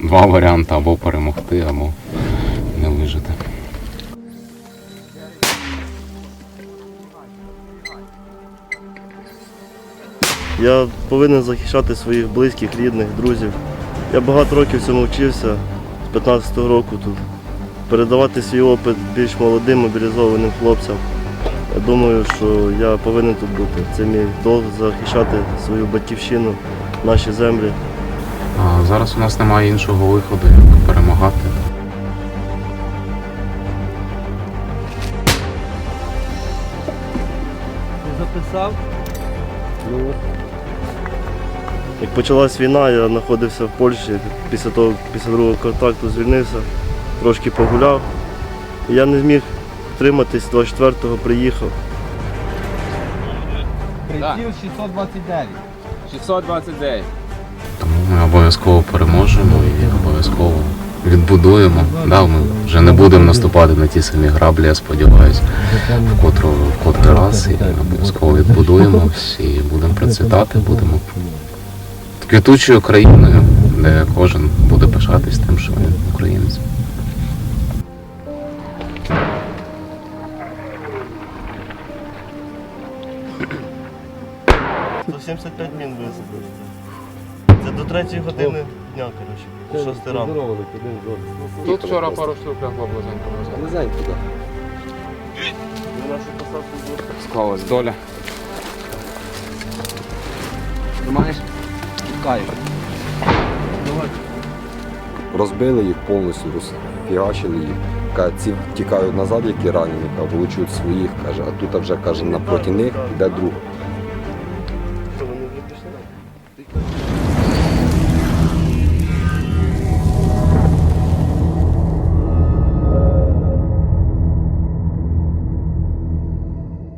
два варіанти або перемогти, або не вижити. Я повинен захищати своїх близьких, рідних, друзів. Я багато років цьому вчився з 15-го року тут. Передавати свій опит більш молодим мобілізованим хлопцям. Я думаю, що я повинен тут бути. Це мій долг захищати свою батьківщину, наші землі. А зараз у нас немає іншого виходу, як перемагати. Ти записав? Як почалась війна, я знаходився в Польщі. Після того, після другого контакту звільнився, трошки погуляв. Я не зміг втриматись, 24-го приїхав. Приціл 629. 629. Тому ми обов'язково переможемо і обов'язково відбудуємо. Да, ми вже не будемо наступати на ті самі граблі, я сподіваюся, в котру в котрий раз і обов'язково відбудуємось і будемо процвітати, будемо квітучою країною, де кожен буде пишатись тим, що він українець. 175 мін висадили. Це до 3 години дня, коротше, 6 ранку. Тут вчора пару штук лягло близенько. Низенько, так. Нашу посадку. Склалась доля. Тримаєш? Кайф. розбили їх повністю, розфігачили їх. Каже, ці тікають назад, які ранені, каже, вилучують своїх, каже, а тут вже каже, напроти них йде друг.